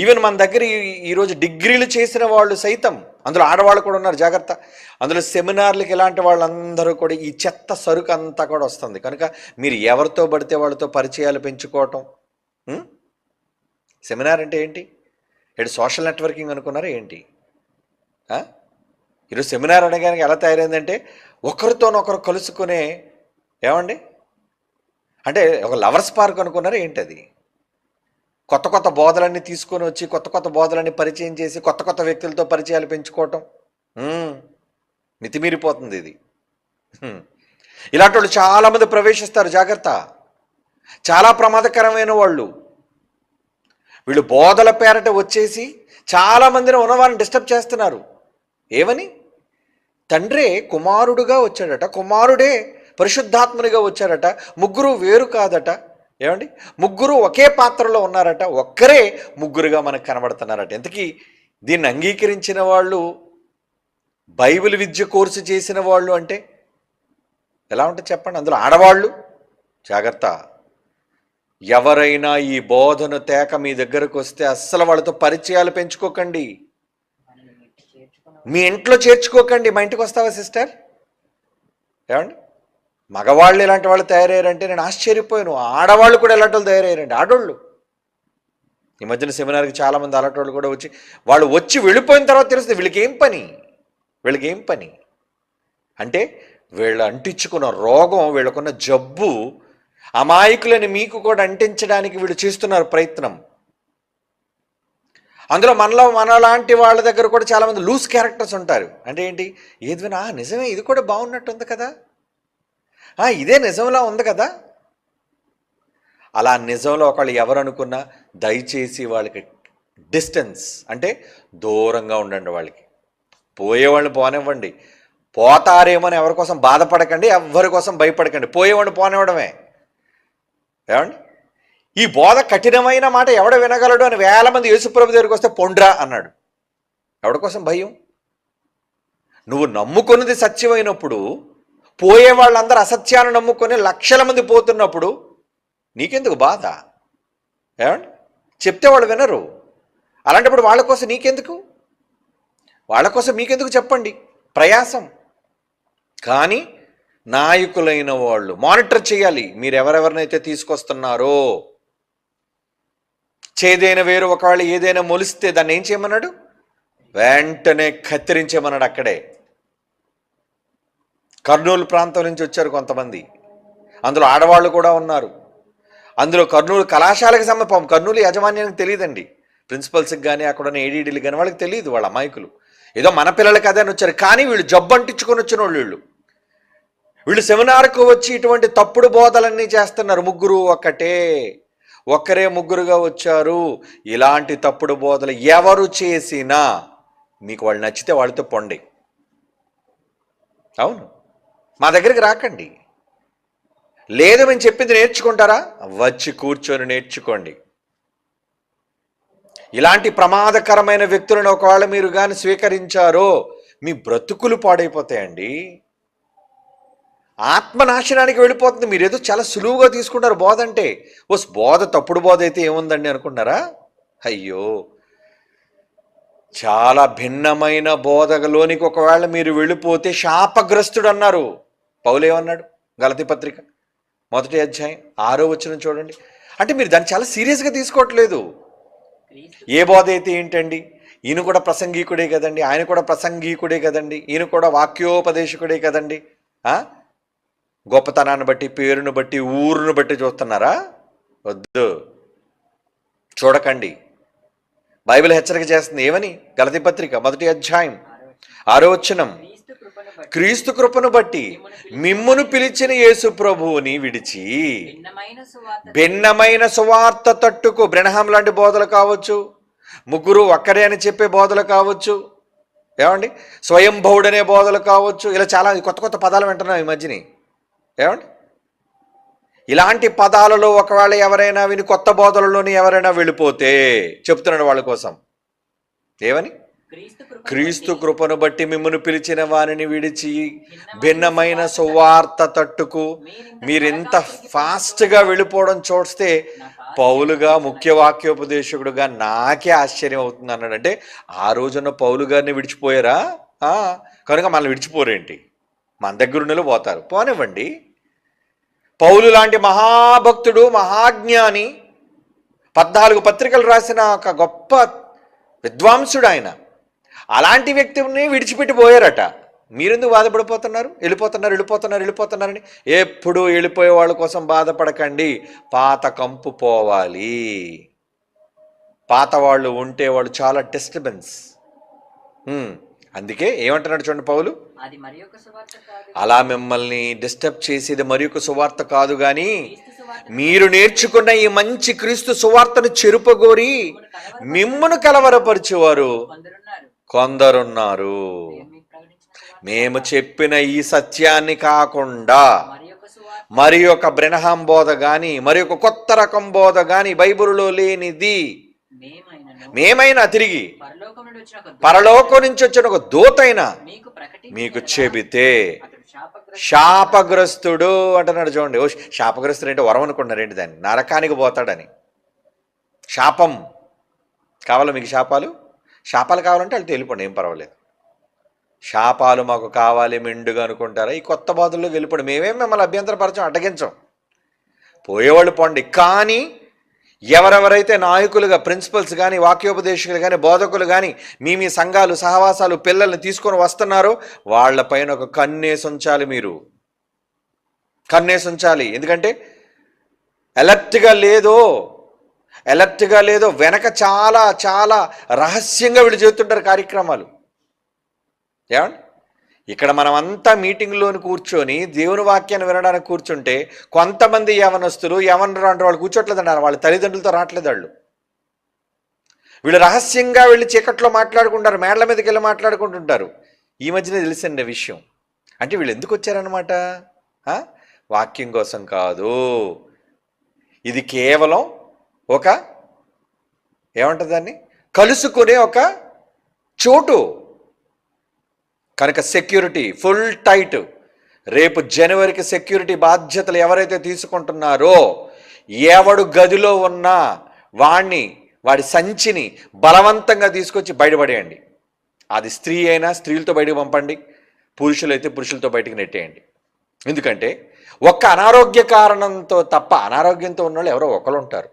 Even మన దగ్గర ఈరోజు డిగ్రీలు చేసిన వాళ్ళు సైతం అందులో ఆడవాళ్ళు కూడా ఉన్నారు జాగ్రత్త. అందులో సెమినార్లకి ఇలాంటి వాళ్ళందరూ కూడా ఈ చెత్త సరుకు అంతా కూడా వస్తుంది. కనుక మీరు ఎవరితో పడితే వాళ్ళతో పరిచయాలు పెంచుకోవటం సెమినార్ అంటే ఏంటి? ఇటు సోషల్ నెట్వర్కింగ్ అనుకున్నారా ఏంటి? ఈరోజు సెమినార్ అనగానే ఎలా తయారైందంటే ఒకరితోనొకరు కలుసుకునే ఏమండి? అంటే ఒక లవర్స్ పార్క్ అనుకున్నారా ఏంటి అది కొత్త కొత్త బోధలన్నీ తీసుకొని వచ్చి కొత్త కొత్త బోధలన్నీ పరిచయం చేసి కొత్త కొత్త వ్యక్తులతో పరిచయాలు పెంచుకోవటం. మితిమీరిపోతుంది ఇది. ఇలాంటి వాళ్ళు చాలామంది ప్రవేశిస్తారు జాగ్రత్త. చాలా ప్రమాదకరమైన వాళ్ళు. వీళ్ళు బోధల పేరట వచ్చేసి చాలామందిని ఉన్నవారిని డిస్టర్బ్ చేస్తున్నారు. ఏమని? తండ్రే కుమారుడుగా వచ్చాడట కుమారుడే పరిశుద్ధాత్మునిగా వచ్చాడట ముగ్గురు వేరు కాదట. ఏమండి? ముగ్గురు ఒకే పాత్రలో ఉన్నారట ఒక్కరే ముగ్గురుగా మనకు కనబడుతున్నారట. ఇంతకీ దీన్ని అంగీకరించిన వాళ్ళు బైబిల్ విద్య కోర్సు చేసిన వాళ్ళు అంటే ఎలా ఉంటుంది చెప్పండి? అందులో ఆడవాళ్ళు? జాగ్రత్త. ఎవరైనా ఈ బోధన తేక మీ దగ్గరకు వస్తే అస్సలు వాళ్ళతో పరిచయాలు పెంచుకోకండి. మీ ఇంట్లో చేర్చుకోకండి. మా ఇంటికి వస్తావా సిస్టర్? ఏమండి? మగవాళ్ళు ఇలాంటి వాళ్ళు తయారయ్యారంటే నేను ఆశ్చర్యపోయాను. ఆడవాళ్ళు కూడా ఇలాంటి వాళ్ళు తయారయ్యారండి. ఆడోళ్ళు. ఈ మధ్యన సెమినార్కి చాలామంది అలాంటి వాళ్ళు కూడా వచ్చి వాళ్ళు వచ్చి వెళ్ళిపోయిన తర్వాత తెలుస్తుంది వీళ్ళకి ఏం పని? వీళ్ళకి ఏం పని? అంటే వీళ్ళు అంటించుకున్న రోగం వీళ్ళకున్న జబ్బు అమాయకులని మీకు కూడా అంటించడానికి వీళ్ళు చేస్తున్నారు ప్రయత్నం. అందులో మనలో మనలాంటి వాళ్ళ దగ్గర కూడా చాలామంది లూజ్ క్యారెక్టర్స్ ఉంటారు. అంటే ఏంటి? ఏదైనా నిజమే ఇది కూడా బాగున్నట్టుంది కదా. ఇదే నిజంలా ఉంది కదా. అలా నిజంలో ఒకళ్ళు ఎవరు అనుకున్నా దయచేసి వాళ్ళకి డిస్టెన్స్ అంటే దూరంగా ఉండండి వాళ్ళకి. పోయేవాళ్ళని పోనివ్వండి. పోతారేమో అని ఎవరి కోసం బాధపడకండి ఎవరి కోసం భయపడకండి. పోయేవాడిని పోనివ్వడమే. ఏమండి? ఈ బోధ కఠినమైన మాట ఎవడ వినగలడు అని వేల మంది యేసుప్రభు దగ్గరికి వస్తే పొండ్రా అన్నాడు. ఎవడి కోసం భయం? నువ్వు నమ్ముకున్నది సత్యమైనప్పుడు పోయే వాళ్ళందరూ అసత్యాన్ని నమ్ముకొని లక్షల మంది పోతున్నప్పుడు నీకెందుకు బాధ? ఏమండి? చెప్తే వాళ్ళు వినరు. అలాంటప్పుడు వాళ్ళ కోసం నీకెందుకు? వాళ్ళ కోసం మీకెందుకు చెప్పండి? ప్రయాసం. కానీ నాయకులైన వాళ్ళు మానిటర్ చేయాలి. మీరు ఎవరెవరినైతే తీసుకొస్తున్నారో? చేదైన వేరు ఒకవేళ ఏదైనా మొలిస్తే దాన్ని ఏం చేయమన్నాడు? వెంటనే కత్తిరించేమన్నాడు అక్కడే. కర్నూలు ప్రాంతం నుంచి వచ్చారు కొంతమంది. అందులో ఆడవాళ్ళు కూడా ఉన్నారు. అందులో కర్నూలు కళాశాలకు సంబంధం కర్నూలు యాజమాన్యానికి తెలియదండి. ప్రిన్సిపల్స్కి కానీ అక్కడ ఉన్న ఏడీడీలు కానీ వాళ్ళకి తెలియదు వాళ్ళ అమాయకులు. ఏదో మన పిల్లలకి కదా అని వచ్చారు కానీ వీళ్ళు జబ్బు అంటించుకొని వచ్చిన వాళ్ళు వీళ్ళు. వీళ్ళు సెమినార్కు వచ్చి ఇటువంటి తప్పుడు బోధలన్నీ చేస్తున్నారు ముగ్గురు ఒక్కటే. ఒక్కరే ముగ్గురుగా వచ్చారు. ఇలాంటి తప్పుడు బోధలు ఎవరు చేసినా మీకు వాళ్ళు నచ్చితే వాళ్ళతో పొండి. అవును. మా దగ్గరికి రాకండి. లేదు మేము చెప్పింది నేర్చుకుంటారా? వచ్చి కూర్చొని నేర్చుకోండి. ఇలాంటి ప్రమాదకరమైన వ్యక్తులను ఒకవేళ మీరు కానీ స్వీకరించారో మీ బ్రతుకులు పాడైపోతాయండి. ఆత్మనాశనానికి వెళ్ళిపోతుంది. మీరు ఏదో చాలా సులువుగా తీసుకుంటారు బోధ అంటే. ఓ బోధ తప్పుడు బోధ అయితే ఏముందండి అనుకుంటారా అయ్యో! చాలా భిన్నమైన బోధలోనికి ఒకవేళ మీరు వెళ్ళిపోతే శాపగ్రస్తుడు అన్నారు. పౌలేమన్నాడు గలతి పత్రిక మొదటి అధ్యాయం ఆరో వచ్చిన చూడండి. అంటే మీరు దాన్ని చాలా సీరియస్గా తీసుకోవట్లేదు. ఏ బోధ అయితే ఏంటండి? ఈయన కూడా ప్రసంగీకుడే కదండి ఆయన కూడా ప్రసంగీకుడే కదండి ఈయన కూడా వాక్యోపదేశకుడే కదండి. గొప్పతనాన్ని బట్టి పేరును బట్టి ఊరును బట్టి చూస్తున్నారా? వద్దు. చూడకండి. బైబిల్ హెచ్చరిక చేస్తుంది ఏమని? గలతి పత్రిక మొదటి అధ్యాయం ఆరో క్రీస్తు కృపను బట్టి మిమ్మును పిలిచిన యేసు ప్రభువుని విడిచి భిన్నమైన సువార్త భిన్నమైన సువార్త తట్టుకు బ్రెనహాం లాంటి బోధలు కావచ్చు ముగ్గురు ఒక్కరే అని చెప్పే బోధలు కావచ్చు. ఏమండి? స్వయంభవుడనే బోధలు కావచ్చు. ఇలా చాలా కొత్త కొత్త పదాలు వింటున్నాం ఈ మధ్యని. ఏమండి? ఇలాంటి పదాలలో ఒకవేళ ఎవరైనా విని కొత్త బోధలలోని ఎవరైనా వెళ్ళిపోతే చెప్తున్నాడు వాళ్ళ కోసం. ఏమని? క్రీస్తు కృపను బట్టి మిమ్మను పిలిచిన వారిని విడిచి భిన్నమైన సువార్త తట్టుకు మీరింత ఫాస్ట్గా వెళ్ళిపోవడం చూస్తే పౌలుగా ముఖ్య వాక్యోపదేశకుడుగా నాకే ఆశ్చర్యం అవుతుంది అన్నాడు. అంటే ఆ రోజున పౌలు గారిని విడిచిపోయారా? కనుక మనల్ని విడిచిపోరేంటి? మన దగ్గరున్నలో పోతారు. పోనివ్వండి. పౌలు లాంటి మహాభక్తుడు మహాజ్ఞాని పద్నాలుగు పత్రికలు రాసిన ఒక గొప్ప విద్వాంసుడు ఆయన. అలాంటి వ్యక్తిని విడిచిపెట్టి పోయారట. మీరెందుకు బాధపడిపోతున్నారు? వెళ్ళిపోతున్నారు వెళ్ళిపోతున్నారు వెళ్ళిపోతున్నారని. ఎప్పుడు వెళ్ళిపోయే వాళ్ళ కోసం బాధపడకండి. పాత కంపు పోవాలి. పాత వాళ్ళు ఉంటే వాళ్ళు చాలా డిస్టర్బెన్స్ అందుకే ఏమంటున్నాడు చూడండి పౌలు. అలా మిమ్మల్ని డిస్టర్బ్ చేసేది మరి ఒక సువార్త కాదు కానీ మీరు నేర్చుకున్న ఈ మంచి క్రీస్తు సువార్తను చెరుపగోరి మిమ్మును కలవరపరిచేవారు. కొందరున్నారు. మేము చెప్పిన ఈ సత్యాన్ని కాకుండా మరి ఒక బ్రెనహాం బోధ గాని మరి ఒక కొత్త రకం బోధ గాని బైబిలులో లేనిది. మేమైనా తిరిగి పరలోకం నుంచి వచ్చిన ఒక దూతైనా మీకు చెబితే శాపగ్రస్తుడు శాపగ్రస్తుడు అంటున్నాడు చూడండి. ఓ శాపగ్రస్తుడు అంటే వరం అనుకున్నారేంటి దాన్ని? నరకానికి పోతాడని. శాపం. కావాలా మీకు శాపాలు? శాపాలు కావాలంటే వాళ్ళు వెళ్ళిపోండి ఏం పర్వాలేదు. శాపాలు మాకు కావాలి మెండుగా అనుకుంటారా? ఈ కొత్త బాధల్లో వెళ్ళిపోండి. మేమేం మిమ్మల్ని అభ్యంతరపరచం అడ్డగించం. పోయేవాళ్ళు పోండి. కానీ ఎవరెవరైతే నాయకులుగా ప్రిన్సిపల్స్ కానీ వాక్యోపదేశకులు కానీ బోధకులు కానీ మీ మీ సంఘాలు సహవాసాలు పిల్లల్ని తీసుకొని వస్తున్నారో వాళ్ళపైన ఒక కన్నేసి ఉంచాలి మీరు. కన్నేసి ఉంచాలి. ఎందుకంటే అలర్ట్గా లేదో అలర్ట్గా లేదో వెనక చాలా చాలా రహస్యంగా వీళ్ళు చేస్తుంటారు కార్యక్రమాలు. ఏమండి? ఇక్కడ మనమంతా మీటింగ్లోని కూర్చొని దేవుని వాక్యాన్ని వినడానికి కూర్చుంటే కొంతమంది యవనస్తులు యవనరు అంటే వాళ్ళు కూర్చోట్లేదన్నారు. వాళ్ళ తల్లిదండ్రులతో రావట్లేదు వాళ్ళు. వీళ్ళు రహస్యంగా వెళ్ళి చీకట్లో మాట్లాడుకుంటారు మేడల మీదకి వెళ్ళి మాట్లాడుకుంటుంటారు. ఈ మధ్యనే తెలిసింది విషయం. అంటే వీళ్ళు ఎందుకు వచ్చారనమాట వాక్యం కోసం కాదు. ఇది కేవలం ఒక ఏమంటుంది దాన్ని? కలుసుకునే ఒక చోటు. కనుక సెక్యూరిటీ ఫుల్ టైట్. రేపు జనవరికి సెక్యూరిటీ బాధ్యతలు ఎవరైతే తీసుకుంటున్నారో ఎవడు గదిలో ఉన్నా వాణ్ణి వాడి సంచిని బలవంతంగా తీసుకొచ్చి బయటపడేయండి. అది స్త్రీ అయినా స్త్రీలతో బయటకు పంపండి పురుషులైతే పురుషులతో బయటకు నెట్టేయండి. ఎందుకంటే ఒక్క అనారోగ్య కారణంతో తప్ప అనారోగ్యంతో ఉన్నవాళ్ళు ఎవరో ఒకరు ఉంటారు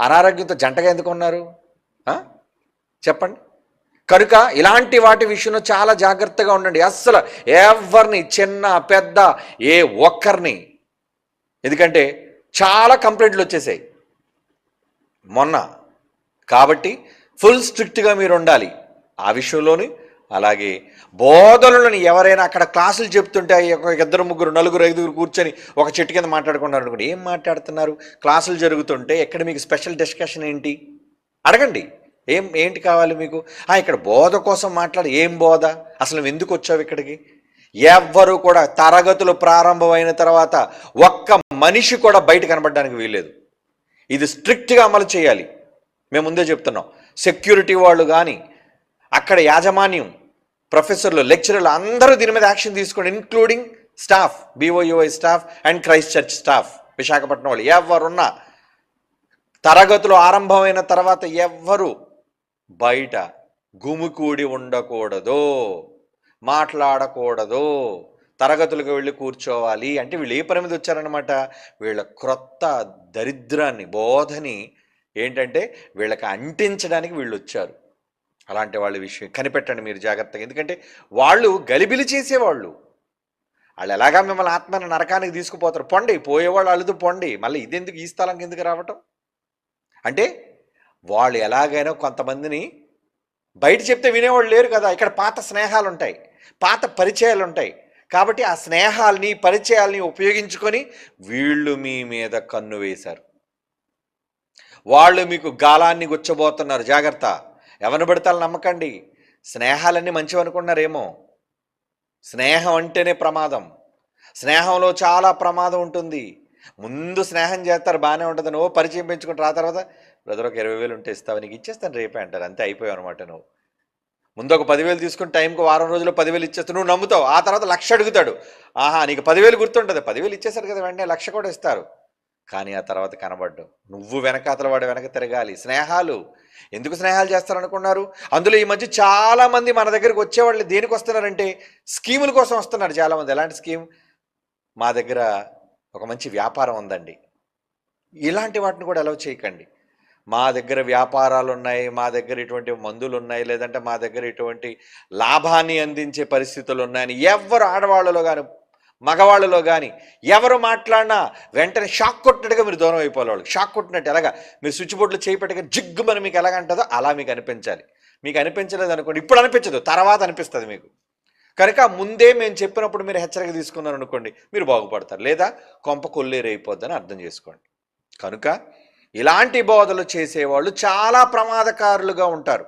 అనారోగ్యంతో జంటగా ఎందుకు ఉన్నారు? చెప్పండి. కనుక ఇలాంటి వాటి విషయంలో చాలా జాగ్రత్తగా ఉండండి. అస్సలు ఎవరిని చిన్న పెద్ద ఏ ఒక్కరిని. ఎందుకంటే చాలా కంప్లైంట్లు వచ్చేసాయి. మొన్న. కాబట్టి ఫుల్ స్ట్రిక్ట్గా మీరు ఉండాలి. ఆ విషయంలోని అలాగే బోధనలను ఎవరైనా అక్కడ క్లాసులు చెప్తుంటే ఒక ఇద్దరు ముగ్గురు నలుగురు ఐదుగురు కూర్చొని ఒక చెట్టు కింద మాట్లాడుకున్నారు అనుకోండి. ఏం మాట్లాడుతున్నారు? క్లాసులు జరుగుతుంటే ఎక్కడ మీకు స్పెషల్ డిస్కషన్ ఏంటి? అడగండి. ఏం ఏంటి కావాలి మీకు? "ఆ, ఇక్కడ బోధ కోసం మాట్లాడు ఏం బోధ? అసలు నువ్వు ఎందుకు వచ్చావు ఇక్కడికి? ఎవ్వరు కూడా తరగతులు ప్రారంభమైన తర్వాత ఒక్క మనిషి కూడా బయట కనబడడానికి వీల్లేదు. ఇది స్ట్రిక్ట్గా అమలు చేయాలి. మేము ముందే చెప్తున్నాం. సెక్యూరిటీ వాళ్ళు కానీ అక్కడ యాజమాన్యం ప్రొఫెసర్లు లెక్చరర్లు అందరూ దీని మీద యాక్షన్ తీసుకోండి including staff BOUI staff and Christ Church staff Visakhapatnam వాళ్ళు. ఎవరున్నా తరగతులు ఆరంభమైన తర్వాత ఎవ్వరు బయట గుమికూడి ఉండకూడదు మాట్లాడకూడదు తరగతులకు వెళ్ళి కూర్చోవాలి అంటే వీళ్ళు ఏ పని మీద వచ్చారనమాట వీళ్ళ క్రొత్త దరిద్రాన్ని బోధని ఏంటంటే వీళ్ళకి అంటించడానికి వీళ్ళు వచ్చారు. అలాంటి వాళ్ళ విషయం కనిపెట్టండి మీరు జాగ్రత్తగా. ఎందుకంటే వాళ్ళు గలిబిలి చేసేవాళ్ళు. వాళ్ళు ఎలాగా మిమ్మల్ని ఆత్మని నరకానికి తీసుకుపోతారు? పొండి పోయేవాళ్ళు అలుదు పొండి. మళ్ళీ ఇదెందుకు? ఈ స్థలంకి ఎందుకు రావటం? అంటే వాళ్ళు ఎలాగైనా కొంతమందిని బయట చెప్తే వినేవాళ్ళు లేరు కదా. ఇక్కడ పాత స్నేహాలు ఉంటాయి పాత పరిచయాలు ఉంటాయి కాబట్టి ఆ స్నేహాల్ని పరిచయాల్ని ఉపయోగించుకొని వీళ్ళు మీ మీద కన్ను వేశారు. వాళ్ళు మీకు గాలాన్ని గుచ్చబోతున్నారు. జాగ్రత్త. ఎవరిని పడితే నమ్మకండి. స్నేహాలన్నీ మంచివి అనుకున్నారేమో. స్నేహం అంటేనే ప్రమాదం. స్నేహంలో చాలా ప్రమాదం ఉంటుంది. ముందు స్నేహం చేస్తారు బాగానే ఉంటుంది. నువ్వు పరిచయం పెంచుకుంటారు ఆ తర్వాత బ్రదర్ ఒక ఇరవై వేలు ఉంటే ఇస్తావు? నీకు ఇచ్చేస్తాను రేపే అంటారు. అంతే అయిపోయావు అనమాట నువ్వు. ముందు ఒక పదివేలు తీసుకుని టైంకి వారం రోజుల్లో పదివేలు ఇచ్చేస్తావు నువ్వు నమ్ముతావు. ఆ తర్వాత లక్ష అడుగుతాడు. ఆహా నీకు పదివేలు గుర్తుంటుంది. పదివేలు ఇచ్చేసారు కదా వెంటనే లక్ష కూడా ఇస్తారు. కానీ ఆ తర్వాత కనబడ్డం. నువ్వు వెనకాతల వాడు వెనక తిరగాలి. స్నేహాలు. ఎందుకు స్నేహాలు చేస్తారనుకున్నారు? అందులో ఈ మధ్య చాలామంది మన దగ్గరికి వచ్చేవాళ్ళు దేనికి వస్తున్నారంటే స్కీముల కోసం వస్తున్నారు చాలామంది. ఎలాంటి స్కీమ్? మా దగ్గర ఒక మంచి వ్యాపారం ఉందండి. ఇలాంటి వాటిని కూడా అలౌ చేయకండి. మా దగ్గర వ్యాపారాలు ఉన్నాయి మా దగ్గర ఇటువంటి మందులు ఉన్నాయి లేదంటే మా దగ్గర ఇటువంటి లాభాన్ని అందించే పరిస్థితులు ఉన్నాయని ఎవరు ఆడవాళ్ళలో కానీ మగవాళ్ళలో కానీ ఎవరు మాట్లాడినా వెంటనే షాక్ కొట్టినట్టుగా మీరు దూరం అయిపోవాలి షాక్ కొట్టినట్టు ఎలాగా? మీరు స్విచ్ బోర్డులో చేపట్టగా జిగ్గు జిగ్గుమని మీకు ఎలాగంటుందో అలా మీకు అనిపించాలి. మీకు అనిపించలేదు అనుకోండి ఇప్పుడు అనిపించదు తర్వాత అనిపిస్తుంది మీకు. కనుక ముందే మేము చెప్పినప్పుడు మీరు హెచ్చరిక తీసుకున్నారు అనుకోండి మీరు బాగుపడతారు. లేదా కొంప కొల్లేరైపోద్దని అర్థం చేసుకోండి. కనుక ఇలాంటి బోధలు చేసేవాళ్ళు చాలా ప్రమాదకారులుగా ఉంటారు.